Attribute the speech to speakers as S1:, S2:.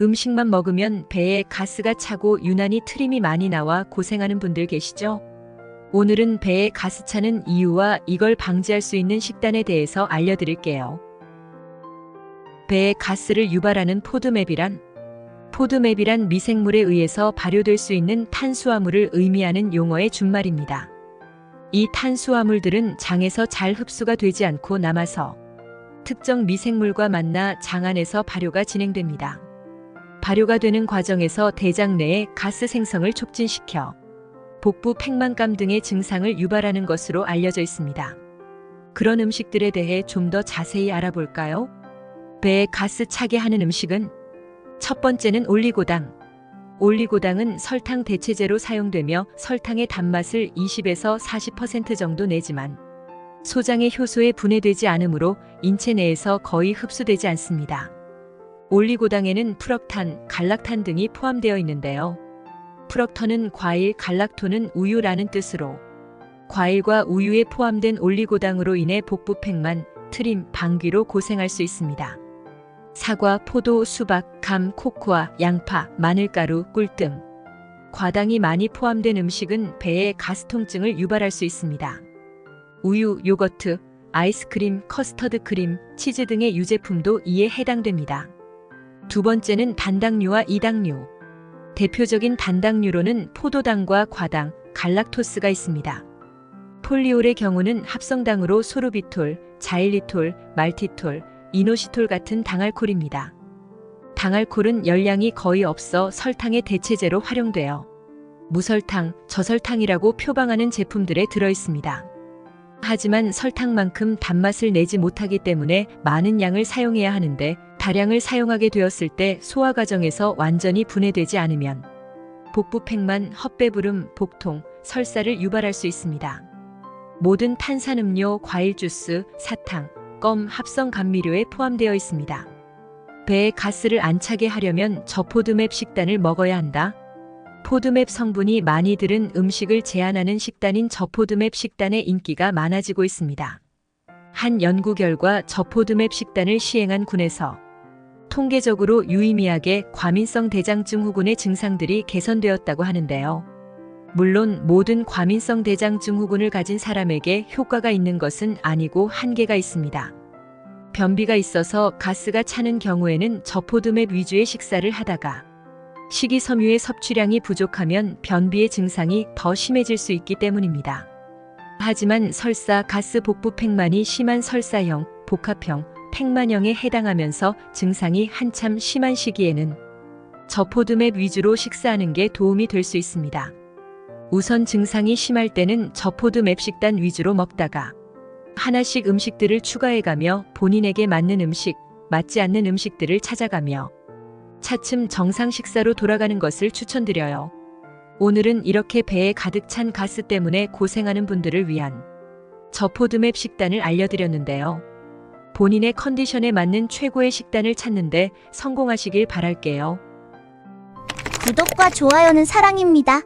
S1: 음식만 먹으면 배에 가스가 차고 유난히 트림이 많이 나와 고생하는 분들 계시죠? 오늘은 배에 가스 차는 이유와 이걸 방지할 수 있는 식단에 대해서 알려드릴게요. 배에 가스를 유발하는 포드맵이란 포드맵이란 미생물에 의해서 발효될 수 있는 탄수화물을 의미하는 용어의 준말입니다. 이 탄수화물들은 장에서 잘 흡수가 되지 않고 남아서 특정 미생물과 만나 장 안에서 발효가 진행됩니다. 발효가 되는 과정에서 대장 내에 가스 생성을 촉진시켜 복부 팽만감 등의 증상을 유발하는 것으로 알려져 있습니다. 그런 음식들에 대해 좀 더 자세히 알아볼까요? 배에 가스 차게 하는 음식은 첫 번째는 올리고당. 올리고당은 설탕 대체제로 사용되며 설탕의 단맛을 20에서 40% 정도 내지만 소장의 효소에 분해되지 않으므로 인체 내에서 거의 흡수되지 않습니다. 올리고당에는 프럭탄, 갈락탄 등이 포함되어 있는데요. 프럭턴은 과일, 갈락토는 우유라는 뜻으로 과일과 우유에 포함된 올리고당으로 인해 복부 팽만, 트림, 방귀로 고생할 수 있습니다. 사과, 포도, 수박, 감, 코코아, 양파, 마늘가루, 꿀등 과당이 많이 포함된 음식은 배에 가스 통증을 유발할 수 있습니다. 우유, 요거트, 아이스크림, 커스터드 크림, 치즈 등의 유제품도 이에 해당됩니다. 두 번째는 단당류와 이당류. 대표적인 단당류로는 포도당과 과당, 갈락토스가 있습니다. 폴리올의 경우는 합성당으로 소르비톨, 자일리톨, 말티톨, 이노시톨 같은 당알콜입니다. 당알콜은 열량이 거의 없어 설탕의 대체제로 활용되어 무설탕, 저설탕이라고 표방하는 제품들에 들어 있습니다. 하지만 설탕만큼 단맛을 내지 못하기 때문에 많은 양을 사용해야 하는데 다량을 사용하게 되었을 때 소화 과정에서 완전히 분해되지 않으면 복부 팽만, 헛배부름, 복통, 설사를 유발할 수 있습니다. 모든 탄산음료, 과일 주스, 사탕, 껌, 합성 감미료에 포함되어 있습니다. 배에 가스를 안 차게 하려면 저포드맵 식단을 먹어야 한다. 포드맵 성분이 많이 들은 음식을 제한하는 식단인 저포드맵 식단의 인기가 많아지고 있습니다. 한 연구 결과 저포드맵 식단을 시행한 군에서 통계적으로 유의미하게 과민성 대장증 후군의 증상들이 개선되었다고 하는데요. 물론 모든 과민성 대장증 후군을 가진 사람에게 효과가 있는 것은 아니고 한계가 있습니다. 변비가 있어서 가스가 차는 경우에는 저포드맵 위주의 식사를 하다가 식이섬유의 섭취량이 부족하면 변비의 증상이 더 심해질 수 있기 때문입니다. 하지만 설사 가스 복부 팽만이 심한 설사형, 복합형, 팽만형에 해당하면서 증상이 한참 심한 시기에는 저포드맵 위주로 식사하는 게 도움이 될 수 있습니다. 우선 증상이 심할 때는 저포드맵 식단 위주로 먹다가 하나씩 음식들을 추가해가며 본인에게 맞는 음식, 맞지 않는 음식들을 찾아가며 차츰 정상 식사로 돌아가는 것을 추천드려요. 오늘은 이렇게 배에 가득 찬 가스 때문에 고생하는 분들을 위한 저포드맵 식단을 알려드렸는데요. 본인의 컨디션에 맞는 최고의 식단을 찾는데 성공하시길 바랄게요.
S2: 구독과 좋아요는 사랑입니다.